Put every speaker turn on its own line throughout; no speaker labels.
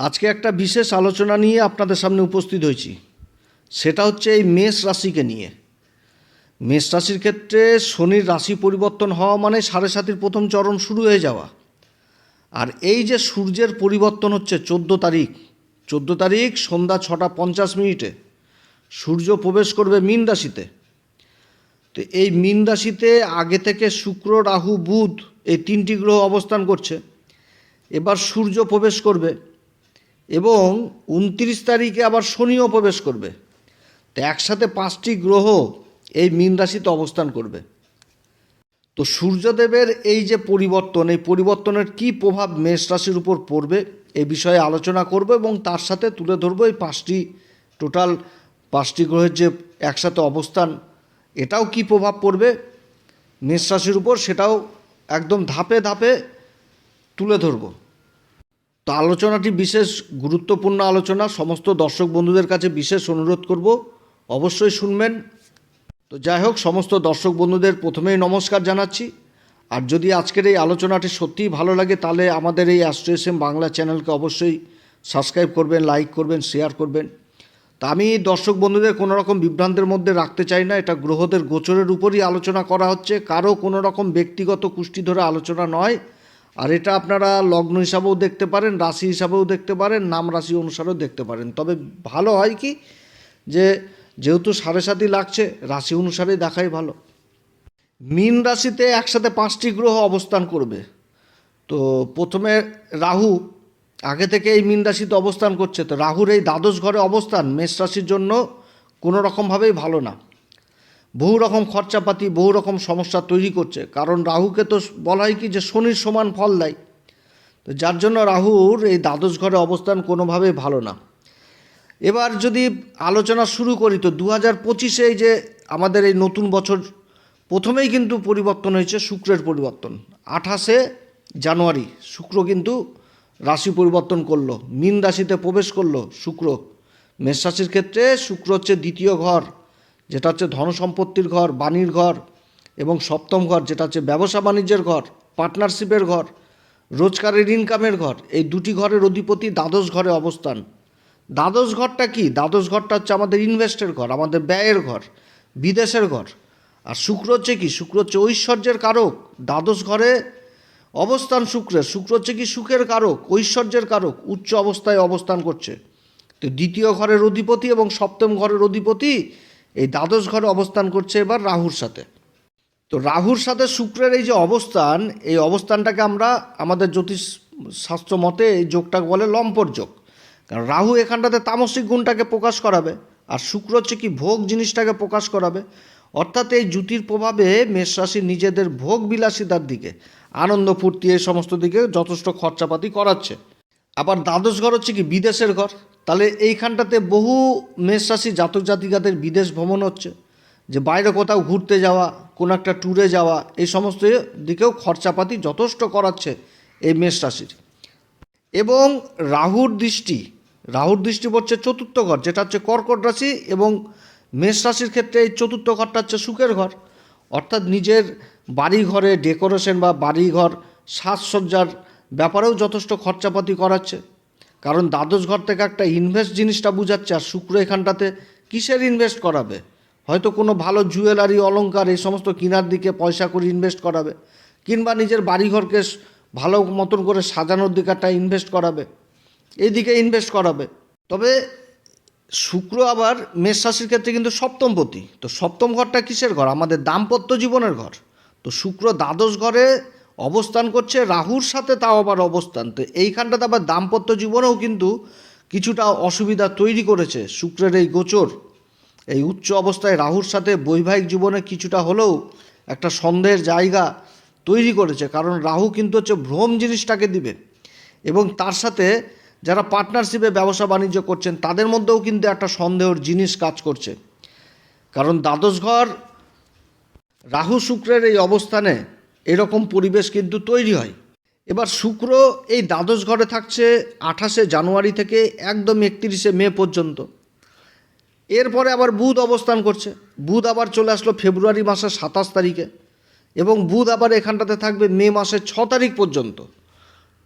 আজকে একটা বিশেষ আলোচনা নিয়ে আপনাদের সামনে উপস্থিত হয়েছি। সেটা হচ্ছে এই মেষ রাশিকে নিয়ে। মেষ রাশির ক্ষেত্রে শনির রাশি পরিবর্তন হওয়া মানে সাড়ে সাতির প্রথম চরণ শুরু হয়ে যাওয়া। আর এই যে সূর্যের পরিবর্তন হচ্ছে চোদ্দ তারিখ চোদ্দ তারিখ সন্ধ্যা ছটা পঞ্চাশ মিনিটে সূর্য প্রবেশ করবে মীন রাশিতে। তো এই মীন রাশিতে আগে থেকে শুক্র, রাহু, বুধ এই তিনটি গ্রহ অবস্থান করছে। এবার সূর্য প্রবেশ করবে এবং উনত্রিশ তারিখে আবার শনিও প্রবেশ করবে। তো একসাথে পাঁচটি গ্রহ এই মীন রাশিতে অবস্থান করবে। তো সূর্যদেবের এই যে পরিবর্তন, এই পরিবর্তনের কী প্রভাব মেষ রাশির উপর পড়বে এ বিষয়ে আলোচনা করব এবং তার সাথে তুলে ধরবো এই পাঁচটি, টোটাল পাঁচটি গ্রহের যে একসাথে অবস্থান, এটাও কি প্রভাব পড়বে মেষ রাশির উপর সেটাও একদম ধাপে ধাপে তুলে ধরবো। তো আলোচনাটি বিশেষ গুরুত্বপূর্ণ আলোচনা। সমস্ত দর্শক বন্ধুদের কাছে বিশেষ অনুরোধ করব, অবশ্যই শুনবেন। তো যাই হোক, সমস্ত দর্শক বন্ধুদের প্রথমেই নমস্কার জানাচ্ছি। আর যদি আজকের এই আলোচনাটি সত্যিই ভালো লাগে, তাহলে আমাদের এই অ্যাস্ট্রো বাংলা চ্যানেলকে অবশ্যই সাবস্ক্রাইব করবেন, লাইক করবেন, শেয়ার করবেন। তা আমি দর্শক বন্ধুদের কোনো রকম বিভ্রান্তের মধ্যে রাখতে চাই না, এটা গ্রহদের গোচরের উপরই আলোচনা করা হচ্ছে। কারও কোনো রকম ব্যক্তিগত কুষ্টি ধরে আলোচনা নয়। আর এটা আপনারা লগ্ন হিসাবেও দেখতে পারেন, রাশি হিসাবেও দেখতে পারেন, নাম রাশি অনুসারেও দেখতে পারেন। তবে ভালো হয় কি যে যেহেতু সাড়ে সাতই লাগছে, রাশি অনুসারেই দেখাই ভালো। মীন রাশিতে একসাথে পাঁচটি গ্রহ অবস্থান করবে। তো প্রথমে রাহু, আগে থেকে এই মীন রাশিতে অবস্থান করছে। তো রাহুর এই দ্বাদশ ঘরে অবস্থান মেষ রাশির জন্য কোনো রকমভাবেই ভালো না। বহু রকম খরচাপাতি, বহু রকম সমস্যা তৈরি করছে। কারণ রাহুকে তো বলা হয় কি যে শনির সমান ফল দেয়। তো যার জন্য রাহুর এই দ্বাদশ ঘরে অবস্থান কোনোভাবেই ভালো না। এবার যদি আলোচনা শুরু করি, তো দু হাজার পঁচিশে এই যে আমাদের এই নতুন বছর, প্রথমেই কিন্তু পরিবর্তন হয়েছে শুক্রের পরিবর্তন। আঠাশে জানুয়ারি, শুক্র কিন্তু রাশি পরিবর্তন করল, মীন রাশিতে প্রবেশ করল শুক্র। মেষ রাশির ক্ষেত্রে শুক্র হচ্ছে দ্বিতীয় ঘর। যেটা হচ্ছে ধনসম্পত্তির ঘর, বাণীর ঘর এবং সপ্তম ঘর, যেটা হচ্ছে ব্যবসা বাণিজ্যের ঘর পার্টনারশিপের ঘর, রোজগারের ইনকামের ঘর, এই দুটি ঘরের অধিপতি দ্বাদশ ঘরে অবস্থান। দ্বাদশ ঘরটা কি? দ্বাদশ ঘরটা হচ্ছে আমাদের ইনভেস্টের ঘর, আমাদের ব্যয়ের ঘর, বিদেশের ঘর। আর শুক্র হচ্ছে কি? শুক্র হচ্ছে ঐশ্বর্যের কারক, দ্বাদশ ঘরে অবস্থান শুক্রের, শুক্র হচ্ছে কি? সুখের কারক, ঐশ্বর্যের কারক, উচ্চ অবস্থায় অবস্থান করছে। তো দ্বিতীয় ঘরের অধিপতি এবং সপ্তম ঘরের অধিপতি এই দ্বাদশ ঘরে অবস্থান করছে এবার রাহুর সাথে। তো রাহুর সাথে শুক্রের এই যে অবস্থান, এই অবস্থানটাকে আমরা আমাদের জ্যোতিষ শাস্ত্র মতে এই যোগটাকে বলে লম্পর যোগ। কারণ রাহু এখানটাতে তামসিক গুণটাকে প্রকাশ করাবে, আর শুক্র হচ্ছে কি ভোগ জিনিসটাকে প্রকাশ করাবে। অর্থাৎ এই জ্যোতির প্রভাবে মেষ রাশি নিজেদের ভোগ বিলাসিতার দিকে, আনন্দ ফুর্তি এই সমস্ত দিকে যথেষ্ট খরচাপাতি করাচ্ছে। আবার দ্বাদশ ঘর হচ্ছে কি বিদেশের ঘর। তাহলে এইখানটাতে বহু মেষ রাশি জাতক জাতিকাদের বিদেশ ভ্রমণ হচ্ছে। যে বাইরে কোথাও ঘুরতে যাওয়া, কোনো একটা ট্যুরে যাওয়া, এই সমস্ত দিকেও খরচাপাতি যথেষ্ট করাচ্ছে এই মেষ রাশির এবং রাহুর দৃষ্টি রাহুর দৃষ্টি পড়ছে চতুর্থ ঘর, যেটা হচ্ছে কর্কট রাশি এবং মেষ রাশির ক্ষেত্রে এই চতুর্থ ঘরটা হচ্ছে সুখের ঘর। অর্থাৎ নিজের বাড়ি ঘরে ডেকোরেশন বা বাড়ি ঘর সাজসজ্জার ব্যাপারেও যথেষ্ট খরচাপাতি করাচ্ছে। কারণ দ্বাদশ ঘর থেকে একটা ইনভেস্ট জিনিসটা বুঝাচ্ছে আর শুক্র এখানটাতে কিসের ইনভেস্ট করাবে? হয়তো কোনো ভালো জুয়েলারি অলংকার, এই সমস্ত কেনার দিকে পয়সা করে ইনভেস্ট করাবে। কিংবা নিজের বাড়িঘরকে ভালো মতন করে সাজানোর দিকে একটা ইনভেস্ট করাবে। এই দিকে ইনভেস্ট করাবে। তবে শুক্র আবার মেষ রাশির ক্ষেত্রে কিন্তু সপ্তমপতি তো সপ্তম ঘরটা কিসের ঘর? আমাদের দাম্পত্য জীবনের ঘর। তো শুক্র দ্বাদশ ঘরে অবস্থান করছে রাহুর সাথে তাও আবার অবস্থান। তো এইখানটাতে আবার দাম্পত্য জীবনেও কিন্তু কিছুটা অসুবিধা তৈরি করেছে শুক্রের এই গোচর। এই উচ্চ অবস্থায় রাহুর সাথে বৈবাহিক জীবনে কিছুটা হলেও একটা সন্দেহের জায়গা তৈরি করেছে, কারণ রাহু কিন্তু হচ্ছে ভ্রম জিনিসটাকে দিবে। এবং তার সাথে যারা পার্টনারশিপে ব্যবসা বাণিজ্য করছেন, তাদের মধ্যেও কিন্তু একটা সন্দেহর জিনিস কাজ করছে। কারণ দ্বাদশ ঘর রাহু শুক্রের এই অবস্থানে এরকম পরিবেশ কিন্তু তৈরি হয়। এবার শুক্র এই দ্বাদশ ঘরে থাকছে আঠাশে জানুয়ারি থেকে একদম একত্রিশে মে পর্যন্ত। এরপরে আবার বুধ অবস্থান করছে। বুধ আবার চলে আসলো ফেব্রুয়ারি মাসের সাতাশ তারিখে এবং বুধ আবার এখানটাতে থাকবে মে মাসের ছ তারিখ পর্যন্ত।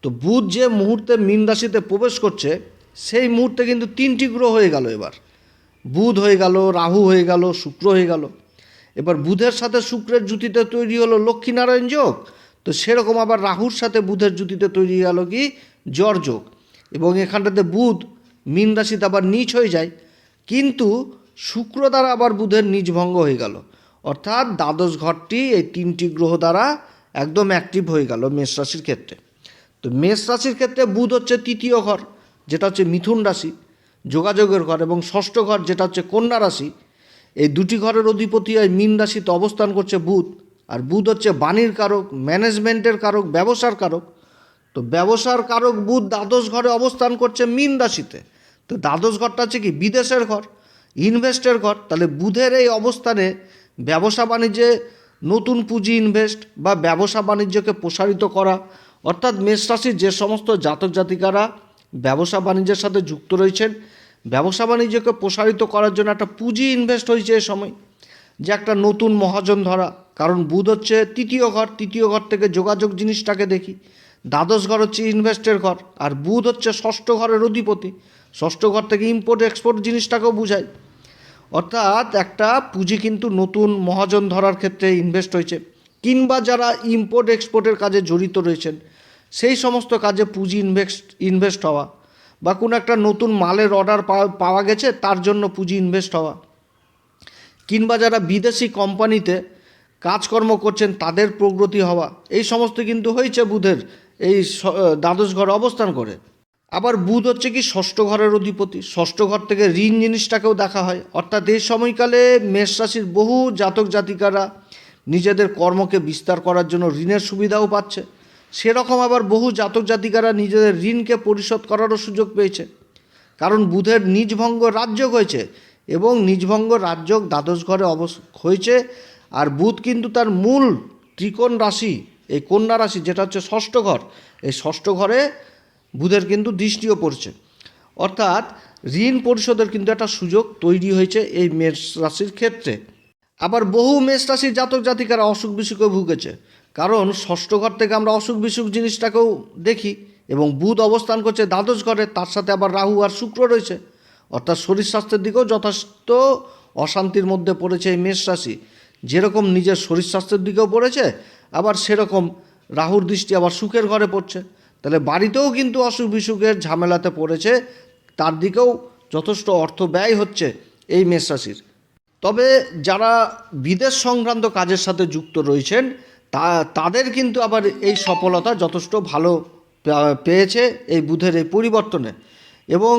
তো বুধ যে মুহূর্তে মীন রাশিতে প্রবেশ করছে, সেই মুহূর্তে কিন্তু তিনটি গ্রহ হয়ে গেল এবার। বুধ হয়ে গেল, রাহু হয়ে গেল, শুক্র হয়ে গেল। এবার বুধের সাথে শুক্রের জুতিতে তৈরি হলো লক্ষ্মীনারায়ণ যোগ, তো সেরকম আবার রাহুর সাথে বুধের জুতিতে তৈরি গেল কি জ্বর যোগ। এবং এখানটাতে বুধ মীন রাশিতে আবার নিচ হয়ে যায়, কিন্তু শুক্র দ্বারা আবার বুধের নিজ ভঙ্গ হয়ে গেল। অর্থাৎ দ্বাদশ ঘরটি এই তিনটি গ্রহ দ্বারা একদম অ্যাক্টিভ হয়ে গেল মেষ রাশির ক্ষেত্রে। তো মেষ রাশির ক্ষেত্রে বুধ হচ্ছে তৃতীয় ঘর, যেটা হচ্ছে মিথুন রাশি, যোগাযোগের ঘর এবং ষষ্ঠ ঘর, যেটা হচ্ছে কন্যা রাশি এই দুটি ঘরের অধিপতি হয় মীন রাশিতে অবস্থান করছে বুধ। আর বুধ হচ্ছে বাণীর কারক ম্যানেজমেন্টের কারক, ব্যবসার কারক। তো ব্যবসার কারক বুধ দ্বাদশ ঘরে অবস্থান করছে মীন রাশিতে। তো দ্বাদশ ঘরটা হচ্ছে কি? বিদেশের ঘর ইনভেস্টের ঘর। তাহলে বুধের এই অবস্থানে ব্যবসা বাণিজ্যে নতুন পুঁজি ইনভেস্ট বা ব্যবসা বাণিজ্যকে প্রসারিত করা, অর্থাৎ মেষ রাশির যে সমস্ত জাতক জাতিকারা ব্যবসা বাণিজ্যের সাথে যুক্ত রয়েছেন ব্যবসা বাণিজ্যকে প্রসারিত করার জন্য একটা পুঁজি ইনভেস্ট হয়েছে এ সময়। যে একটা নতুন মহাজন ধরা। কারণ বুধ হচ্ছে তৃতীয় ঘর তৃতীয় ঘর থেকে যোগাযোগ জিনিসটাকে দেখি। দ্বাদশ ঘর হচ্ছে ইনভেস্টের ঘর, আর বুধ হচ্ছে ষষ্ঠ ঘরের অধিপতি। ষষ্ঠ ঘর থেকে ইম্পোর্ট এক্সপোর্ট জিনিসটাকেও বুঝায়। অর্থাৎ একটা পুঁজি কিন্তু নতুন মহাজন ধরার ক্ষেত্রে ইনভেস্ট হয়েছে। কিংবা যারা ইম্পোর্ট এক্সপোর্টের কাজে জড়িত রয়েছেন, সেই সমস্ত কাজে পুঁজি ইনভেস্ট ইনভেস্ট হওয়া। বা কোনো একটা নতুন মালের অর্ডার পাওয়া গেছে, তার জন্য পুঁজি ইনভেস্ট হওয়া। কিংবা যারা বিদেশি কোম্পানিতে কাজকর্ম করছেন, তাদের প্রগতি হওয়া। এই সমস্ত কিন্তু হয়েছে বুধের, এই দ্বাদশ ঘরে অবস্থান করে। আবার বুধ হচ্ছে কি ষষ্ঠ ঘরের অধিপতি। ষষ্ঠ ঘর থেকে ঋণ জিনিসটাকেও দেখা হয়। অর্থাৎ এই সময়কালে মেষ রাশির বহু জাতক জাতিকারা নিজেদের কর্মকে বিস্তার করার জন্য ঋণের সুবিধাও পাচ্ছে। সেরকম আবার বহু জাতক জাতিকারা নিজেদের ঋণকে পরিশোধ করারও সুযোগ পেয়েছে। কারণ বুধের নিজভঙ্গ রাজযোগ হয়েছে এবং নিজভঙ্গ রাজযোগ দ্বাদশ ঘরে অবস হয়েছে আর বুধ কিন্তু তার মূল ত্রিকোণ রাশি, এই কন্যা রাশি, যেটা হচ্ছে ষষ্ঠ ঘর, এই ষষ্ঠ ঘরে বুধের কিন্তু দৃষ্টিও পড়ছে। অর্থাৎ ঋণ পরিশোধের কিন্তু একটা সুযোগ তৈরি হয়েছে এই মেষ রাশির ক্ষেত্রে। আবার বহু মেষ রাশির জাতক জাতিকারা অসুখ বিসুখে ভুগেছে। কারণ ষষ্ঠ ঘর থেকে আমরা অসুখ বিসুখ জিনিসটাকেও দেখি এবং বুধ অবস্থান করছে দ্বাদশ ঘরে, তার সাথে আবার রাহু আর শুক্র রয়েছে। অর্থাৎ শরীর স্বাস্থ্যের দিকেও যথেষ্ট অশান্তির মধ্যে পড়েছে এই মেষ রাশি। যেরকম নিজের শরীর স্বাস্থ্যের দিকেও পড়েছে, আবার সেরকম রাহুর দৃষ্টি আবার সুখের ঘরে পড়ছে। তাহলে বাড়িতেও কিন্তু অসুখ বিসুখের ঝামেলাতে পড়েছে, তার দিকেও যথেষ্ট অর্থ ব্যয় হচ্ছে এই মেষ রাশির। তবে যারা বিদেশ সংক্রান্ত কাজের সাথে যুক্ত রয়েছেন তা, তাদের কিন্তু আবার এই সফলতা যথেষ্ট ভালো পেয়েছে এই বুধের এই পরিবর্তনে। এবং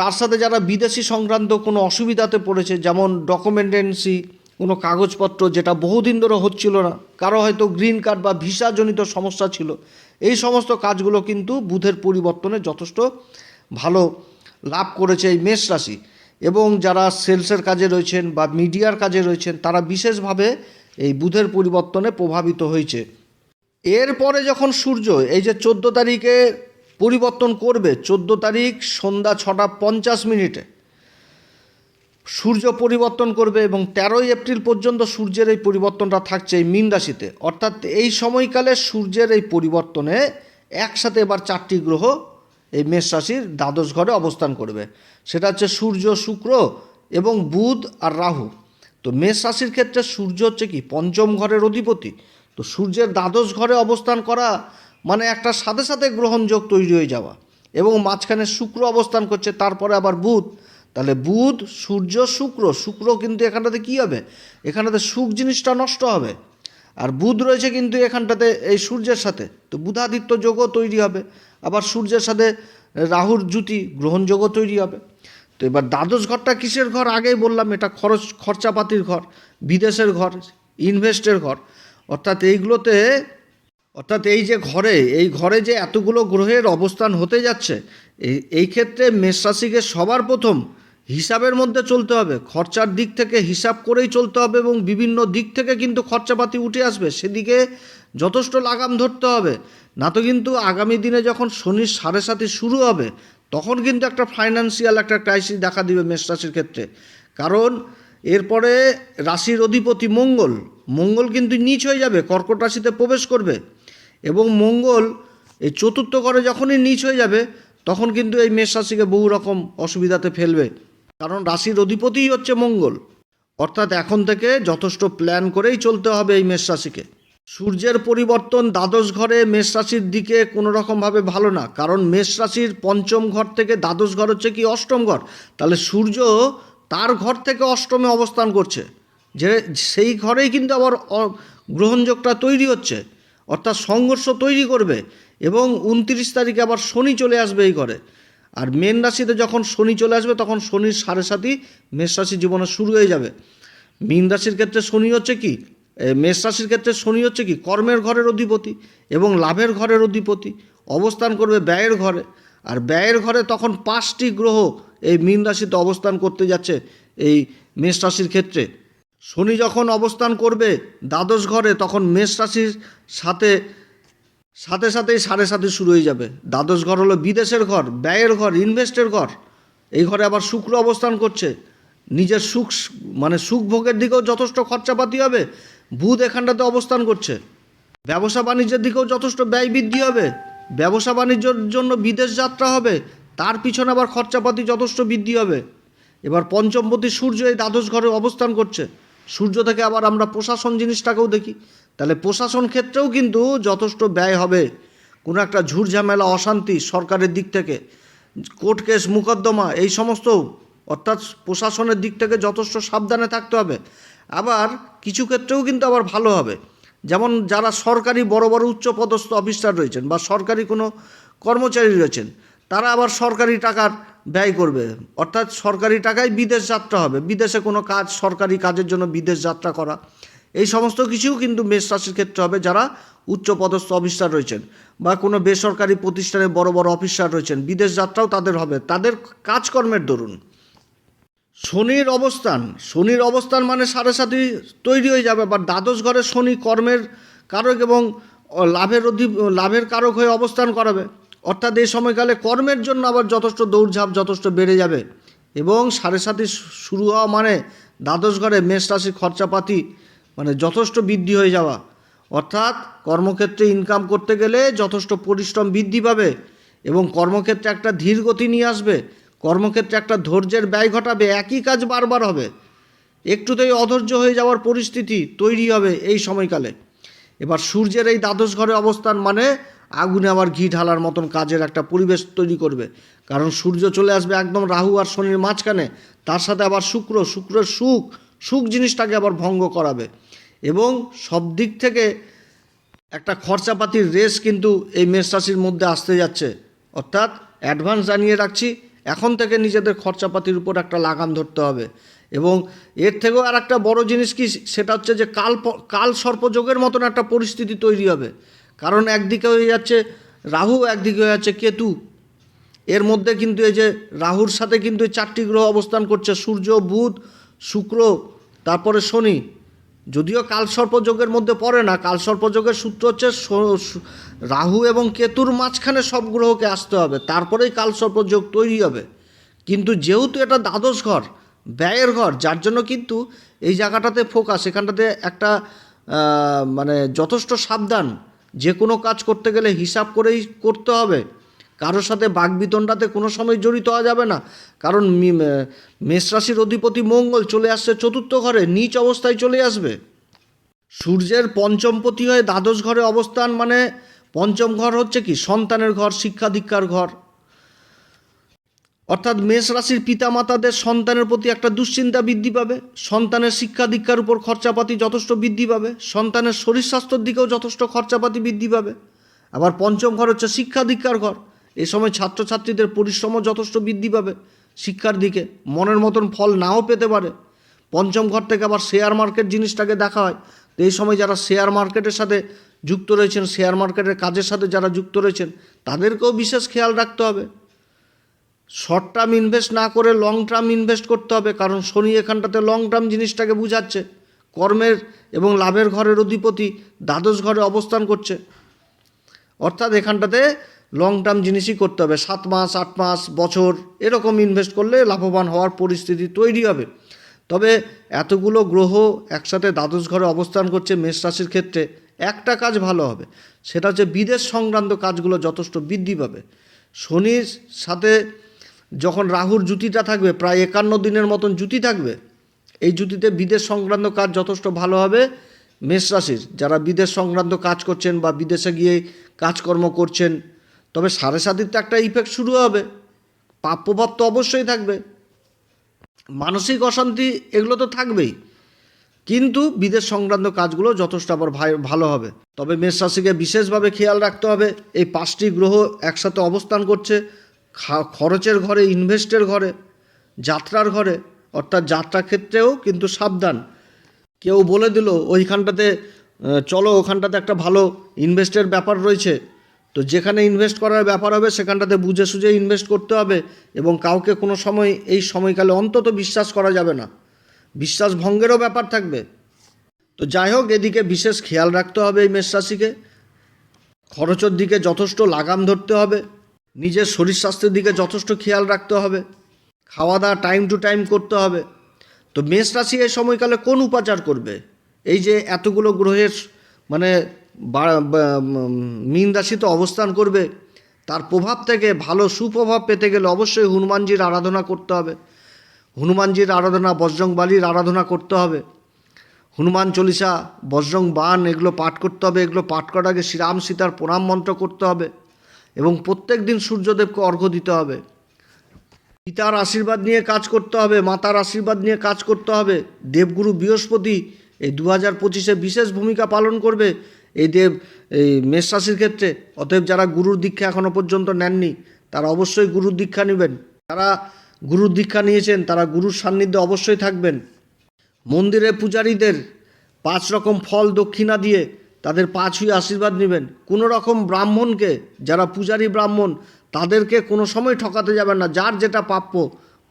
তার সাথে যারা বিদেশি সংক্রান্ত কোনো অসুবিধাতে পড়েছে, যেমন ডকুমেন্টেন্সি, কোনো কাগজপত্র, যেটা বহুদিন ধরে হচ্ছিল না, কারও হয়তো গ্রিন কার্ড বা ভিসাজনিত সমস্যা ছিল, এই সমস্ত কাজগুলো কিন্তু বুধের পরিবর্তনে যথেষ্ট ভালো লাভ করেছে এই মেষ রাশি। এবং যারা সেলসের কাজে রয়েছেন বা মিডিয়ার কাজে রয়েছেন, তারা বিশেষভাবে এই বুধের পরিবর্তনে প্রভাবিত হয়েছে। এরপরে যখন সূর্য, এই যে চোদ্দ তারিখে পরিবর্তন করবে, চোদ্দ তারিখ সন্ধ্যা ছটা পঞ্চাশ মিনিটে সূর্য পরিবর্তন করবে এবং তেরোই এপ্রিল পর্যন্ত সূর্যের এই পরিবর্তনটা থাকছে এই মীন রাশিতে। অর্থাৎ এই সময়কালে সূর্যের এই পরিবর্তনে একসাথে এবার চারটি গ্রহ এই মেষ রাশির দ্বাদশ ঘরে অবস্থান করবে। সেটা হচ্ছে সূর্য, শুক্র এবং বুধ আর রাহু। তো মেষ রাশির ক্ষেত্রে সূর্য হচ্ছে কি? পঞ্চম ঘরের অধিপতি। তো সূর্যের দ্বাদশ ঘরে অবস্থান করা মানে একটা সাথে সাথে গ্রহণযোগ তৈরি হয়ে যাওয়া এবং মাঝখানে শুক্র অবস্থান করছে, তারপরে আবার বুধ। তাহলে বুধ, সূর্য, শুক্র শুক্র কিন্তু এখানটাতে কী হবে? এখানটাতে সুখ জিনিসটা নষ্ট হবে। আর বুধ রয়েছে কিন্তু এখানটাতে এই সূর্যের সাথে। তো বুধাদিত্য যোগও তৈরি হবে। আবার সূর্যের সাথে রাহুর জুতি গ্রহণযোগও তৈরি হবে। তো এবার দ্বাদশ ঘরটা কিসের ঘর? আগেই বললাম, এটা খরচ, খরচাপাতির ঘর, বিদেশের ঘর, ইনভেস্টের ঘর। অর্থাৎ এইগুলোতে, অর্থাৎ এই যে ঘরে, এই ঘরে যে এতগুলো গ্রহের অবস্থান হতে যাচ্ছে এই ক্ষেত্রে মেষ রাশিকে সবার প্রথম হিসাবের মধ্যে চলতে হবে, খরচার দিক থেকে হিসাব করেই চলতে হবে এবং বিভিন্ন দিক থেকে কিন্তু খরচাপাতি উঠে আসবে, সেদিকে যথেষ্ট লাগাম ধরতে হবে। না তো কিন্তু আগামী দিনে যখন শনির সাড়ে সাথে শুরু হবে, তখন কিন্তু একটা ফাইন্যান্সিয়াল একটা ক্রাইসিস দেখা দিবে মেষ রাশির ক্ষেত্রে। কারণ এরপরে রাশির অধিপতি মঙ্গল মঙ্গল কিন্তু নিচ হয়ে যাবে, কর্কট রাশিতে প্রবেশ করবে এবং মঙ্গল এই চতুর্থ ঘরে যখনই নিচ হয়ে যাবে, তখন কিন্তু এই মেষ রাশিকে বহু রকম অসুবিধাতে ফেলবে। কারণ রাশির অধিপতিই হচ্ছে মঙ্গল। অর্থাৎ এখন থেকে যথেষ্ট প্ল্যান করেই চলতে হবে এই মেষ রাশিকে। সূর্যের পরিবর্তন দ্বাদশ ঘরে মেষ রাশির দিকে কোনো রকমভাবে ভালো না। কারণ মেষ রাশির পঞ্চম ঘর থেকে দ্বাদশ ঘর হচ্ছে কি অষ্টম ঘর। তাহলে সূর্য তার ঘর থেকে অষ্টমে অবস্থান করছে। যে সেই ঘরেই কিন্তু আবার গ্রহণযোগটা তৈরি হচ্ছে। অর্থাৎ সংঘর্ষ তৈরি করবে এবং উনত্রিশ তারিখে আবার শনি চলে আসবে এই ঘরে। আর মেন রাশিতে যখন শনি চলে আসবে, তখন শনির সাড়ে সাথী মেষ রাশি জীবনে শুরু হয়ে যাবে। মীন রাশির ক্ষেত্রে শনি হচ্ছে কি? মেষ রাশির ক্ষেত্রে শনি হচ্ছে কি? কর্মের ঘরের অধিপতি এবং লাভের ঘরের অধিপতি। অবস্থান করবে ব্যয়ের ঘরে। আর ব্যয়ের ঘরে তখন পাঁচটি গ্রহ এই মীন রাশিতে অবস্থান করতে যাচ্ছে এই মেষ রাশির ক্ষেত্রে। শনি যখন অবস্থান করবে দ্বাদশ ঘরে, তখন মেষ রাশির সাথে সাথে সাথেই সাড়ে সাথে শুরু হয়ে যাবে। দ্বাদশ ঘর হলো বিদেশের ঘর, ব্যয়ের ঘর ইনভেস্টের ঘর। এই ঘরে আবার শুক্র অবস্থান করছে। নিজের সুখ মানে সুখ ভোগের দিকেও যথেষ্ট খরচাপাতি হবে। বুধ এখানটাতে অবস্থান করছে। ব্যবসা বাণিজ্যের দিকেও যথেষ্ট ব্যয় বৃদ্ধি হবে। ব্যবসা বাণিজ্যের জন্য বিদেশ যাত্রা হবে। তার পিছনে আবার খরচাপাতি যথেষ্ট বৃদ্ধি হবে। এবার পঞ্চমপতি সূর্য এই দ্বাদশ ঘরে অবস্থান করছে। সূর্য থেকে আবার আমরা প্রশাসন জিনিসটাকেও দেখি। তাহলে প্রশাসন ক্ষেত্রেও কিন্তু যথেষ্ট ব্যয় হবে। কোনো একটা ঝুটঝামেলা অশান্তি সরকারের দিক থেকে, কোর্ট কেস, মোকদ্দমা, এই সমস্ত, অর্থাৎ প্রশাসনের দিক থেকে যথেষ্ট সাবধানে থাকতে হবে। আবার কিছু ক্ষেত্রেও কিন্তু আবার ভালো হবে। যেমন যারা সরকারি বড় বড় উচ্চপদস্থ অফিসার রয়েছেন বা সরকারি কোনো কর্মচারী রয়েছেন, তারা আবার সরকারি টাকার ব্যয় করবে। অর্থাৎ সরকারি টাকায় বিদেশ যাত্রা হবে। বিদেশে কোনো কাজ, সরকারি কাজের জন্য বিদেশ যাত্রা করা এই সমস্ত কিছুও কিন্তু মেষ রাশির ক্ষেত্রে হবে যারা উচ্চপদস্থ অফিসার রয়েছেন বা কোনো বেসরকারি প্রতিষ্ঠানে বড় বড় অফিসার রয়েছেন, বিদেশ যাত্রাও তাদের হবে। তাদের কাজকর্মের দরুন। শনির অবস্থান শনির অবস্থান মানে সাড়ে সাথে তৈরি হয়ে যাবে, বা দ্বাদশ ঘরে শনি কর্মের কারক এবং লাভের অধি, লাভের কারক হয়ে অবস্থান করাবে। অর্থাৎ এই সময়কালে কর্মের জন্য আবার যথেষ্ট দৌড়ঝাঁপ যথেষ্ট বেড়ে যাবে। এবং সাড়ে সাথে শুরু হওয়া মানে দ্বাদশ ঘরে মেষ রাশির খরচাপাতি মানে যথেষ্ট বৃদ্ধি হয়ে যাওয়া। অর্থাৎ কর্মক্ষেত্রে ইনকাম করতে গেলে যথেষ্ট পরিশ্রম বৃদ্ধি পাবে এবং কর্মক্ষেত্রে একটা ধীর গতি নিয়ে আসবে। কর্মক্ষেত্রে একটা ধৈর্যের ব্যয় ঘটাবে, একই কাজ বারবার হবে। একটুতেই অধৈর্য হয়ে যাওয়ার পরিস্থিতি তৈরি হবে এই সময়কালে। এবার সূর্যের এই দ্বাদশ ঘরে অবস্থান মানে আগুনে আবার ঘি ঢালার মতন কাজের একটা পরিবেশ তৈরি করবে। কারণ সূর্য চলে আসবে একদম রাহু আর শনির মাঝখানে, তার সাথে আবার শুক্র, শুক্রের সুখ। সুখ জিনিসটাকে আবার ভঙ্গ করাবে। এবং সব দিক থেকে একটা খরচাপাতির রেস কিন্তু এই মেষ রাশির মধ্যে আসতে যাচ্ছে। অর্থাৎ অ্যাডভান্স জানিয়ে রাখছি, এখন থেকে নিজেদের খরচাপাতির উপর একটা লাগাম ধরতে হবে। এবং এর থেকেও আর একটা বড় জিনিস কি, সেটা হচ্ছে যে কাল কাল সর্পযোগের মতন একটা পরিস্থিতি তৈরি হবে। কারণ একদিকে হয়ে যাচ্ছে রাহু, একদিকে হয়ে যাচ্ছে কেতু। এর মধ্যে কিন্তু এই যে রাহুর সাথে কিন্তু এই চারটি গ্রহ অবস্থান করছে, সূর্য, বুধ, শুক্র তারপরে শনি। যদিও কালসর্পযোগের মধ্যে পড়ে না কালসর্পযোগের সূত্র হচ্ছে রাহু এবং কেতুর মাঝখানে সব গ্রহকে আসতে হবে, তারপরেই কালসর্পযোগ তৈরি হবে। কিন্তু যেহেতু এটা দ্বাদশ ঘর, ব্যয়ের ঘর, যার জন্য কিন্তু এই জায়গাটাতে ফোকাস এখানটাতে একটা মানে যথেষ্ট সাবধান। যে কোনো কাজ করতে গেলে হিসাব করেই করতে হবে। কারোর সাথে বাগবিতণ্ডাতে কোনো সময় জড়িত হওয়া যাবে না। কারণ মি- মে- মেষ রাশির অধিপতি মঙ্গল চলে আসছে চতুর্থ ঘরে, নিচ অবস্থায় চলে আসবে। সূর্যের পঞ্চমপতি হয়ে দ্বাদশ ঘরে অবস্থান মানে পঞ্চম ঘর হচ্ছে কি? সন্তানের ঘর, শিক্ষা দীক্ষার ঘর। অর্থাৎ মেষ রাশির পিতামাতাদের সন্তানের প্রতি একটা দুশ্চিন্তা বৃদ্ধি পাবে। সন্তানের শিক্ষা দীক্ষার উপর খরচাপাতি যথেষ্ট বৃদ্ধি পাবে। সন্তানের শরীর স্বাস্থ্যের দিকেও যথেষ্ট খরচাপাতি বৃদ্ধি পাবে। আবার পঞ্চম ঘর হচ্ছে শিক্ষা দীক্ষার ঘর। এ সময় ছাত্রছাত্রীদের পরিশ্রমও যথেষ্ট বৃদ্ধি পাবে। শিক্ষার দিকে মনের মতন ফল নাও পেতে পারে। পঞ্চম ঘর থেকে আবার শেয়ার মার্কেট জিনিসটাকে দেখা হয়। তো এই সময় যারা শেয়ার মার্কেটের সাথে যুক্ত রয়েছেন শেয়ার মার্কেটের কাজের সাথে যারা যুক্ত রয়েছেন, তাদেরকেও বিশেষ খেয়াল রাখতে হবে। শর্ট টার্ম ইনভেস্ট না করে লং টার্ম ইনভেস্ট করতে হবে, কারণ শনি এখানটাতে লং টার্ম জিনিসটাকে বুঝাচ্ছে। কর্মের এবং লাভের ঘরের অধিপতি দ্বাদশ ঘরে অবস্থান করছে। অর্থাৎ এখানটাতে লং টার্ম জিনিসই করতে হবে। সাত মাস, আট মাস, বছর এরকম ইনভেস্ট করলে লাভবান হওয়ার পরিস্থিতি তৈরি হবে। তবে এতগুলো গ্রহ একসাথে দ্বাদশ ঘরে অবস্থান করছে মেষ রাশির ক্ষেত্রে, একটা কাজ ভালো হবে। সেটা হচ্ছে বিদেশ সংক্রান্ত কাজগুলো যথেষ্ট বৃদ্ধি পাবে। শনির সাথে যখন রাহুর জুতিটা থাকবে, প্রায় একান্ন দিনের মতন জুতি থাকবে, এই জুতিতে বিদেশ সংক্রান্ত কাজ যথেষ্ট ভালো হবে মেষ রাশির। যারা বিদেশ সংক্রান্ত কাজ করছেন বা বিদেশে গিয়ে কাজকর্ম করছেন তবে সাড়ে সাতির তো একটা ইফেক্ট শুরু হবে। পাপ প্রভাব তো অবশ্যই থাকবে। মানসিক অশান্তি এগুলো তো থাকবেই। কিন্তু বিদেশ সংক্রান্ত কাজগুলো যথেষ্ট আবার ভালো হবে। তবে মেষ রাশিকে বিশেষভাবে খেয়াল রাখতে হবে। এই পাঁচটি গ্রহ একসাথে অবস্থান করছে। খরচের ঘরে ইনভেস্টের ঘরে, যাত্রার ঘরে, অর্থাৎ যাত্রা ক্ষেত্রেও কিন্তু সাবধান। কেউ বলে দিল, ওইখানটাতে চলো, ওখানটাতে একটা ভালো ইনভেস্টের ব্যাপার রয়েছে। তো যেখানে ইনভেস্ট করার ব্যাপার হবে, সেখানটাতে বুঝে সুঝে ইনভেস্ট করতে হবে এবং কাউকে কোনো সময় এই সময়কালে অন্তত বিশ্বাস করা যাবে না। বিশ্বাস ভঙ্গেরও ব্যাপার থাকবে। তো যাই হোক, এদিকে বিশেষ খেয়াল রাখতে হবে এই মেষ রাশিকে। খরচের দিকে যথেষ্ট লাগাম ধরতে হবে। নিজের শরীর স্বাস্থ্যের দিকে যথেষ্ট খেয়াল রাখতে হবে। খাওয়া দাওয়া টাইম টু টাইম করতে হবে। তো মেষ রাশি এই সময়কালে কোন উপাচার করবে? এই যে এতগুলো গ্রহের মানে মীন রাশিতে অবস্থান করবে, তার প্রভাব থেকে ভালো সুপ্রভাব পেতে গেলে অবশ্যই হনুমানজির আরাধনা করতে হবে। হনুমানজির আরাধনা বজরং বালির আরাধনা করতে হবে। হনুমান চল্লিশা, বজরং বান এগুলো পাঠ করতে হবে, এগুলো পাঠ করার আগে শ্রীরাম সীতার প্রণাম মন্ত্র করতে হবে এবং প্রত্যেক দিন সূর্যদেবকে অর্ঘ্য দিতে হবে। পিতার আশীর্বাদ নিয়ে কাজ করতে হবে, মাতার আশীর্বাদ নিয়ে কাজ করতে হবে। দেবগুরু বৃহস্পতি এই দু হাজার পঁচিশে বিশেষ ভূমিকা পালন করবে এই দেব এই মেষ রাশির ক্ষেত্রে, অতএব যারা গুরুর দীক্ষা এখনও পর্যন্ত নেননি, তারা অবশ্যই গুরুর দীক্ষা নেবেন। যারা গুরুর দীক্ষা নিয়েছেন, তারা গুরুর সান্নিধ্যে অবশ্যই থাকবেন। মন্দিরে পূজারীদের পাঁচ রকম ফল দক্ষিণা দিয়ে তাদের পাঁচ হয়ে আশীর্বাদ নেবেন। কোনো রকম ব্রাহ্মণকে, যারা পূজারী ব্রাহ্মণ, তাদেরকে কোনো সময় ঠকাতে যাবেন না। যার যেটা প্রাপ্য,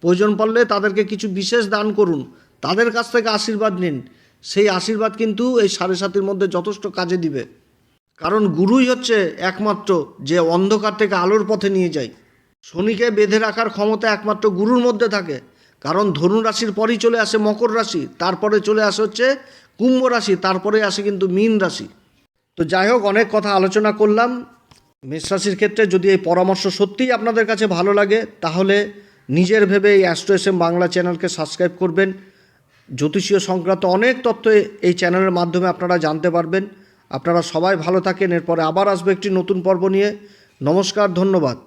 প্রয়োজন পড়লে তাদেরকে কিছু বিশেষ দান করুন। তাদের কাছ থেকে আশীর্বাদ নিন। সেই আশীর্বাদ কিন্তু এই সাড়ে সাতির মধ্যে যথেষ্ট কাজে দিবে। কারণ গুরুই হচ্ছে একমাত্র যে অন্ধকার থেকে আলোর পথে নিয়ে যায়। শনিকে বেঁধে রাখার ক্ষমতা একমাত্র গুরুর মধ্যে থাকে। কারণ ধনু রাশির পরই চলে আসে মকর রাশি, তারপরে চলে আসে হচ্ছে কুম্ভ রাশি, তারপরে আসে কিন্তু মীন রাশি। তো যাই হোক, অনেক কথা আলোচনা করলাম। মেষ রাশির ক্ষেত্রে যদি এই পরামর্শ সত্যিই আপনাদের কাছে ভালো লাগে, তাহলে নিজের ভেবে এই অ্যাস্ট্রো এস বাংলা চ্যানেলকে সাবস্ক্রাইব করবেন। জ্যোতিষীয় সংক্রান্ত অনেক তথ্য এই চ্যানেলের মাধ্যমে আপনারা জানতে পারবেন। আপনারা সবাই ভালো থাকেন, এরপরে আবার আসবে একটি নতুন পর্ব নিয়ে। নমস্কার, ধন্যবাদ।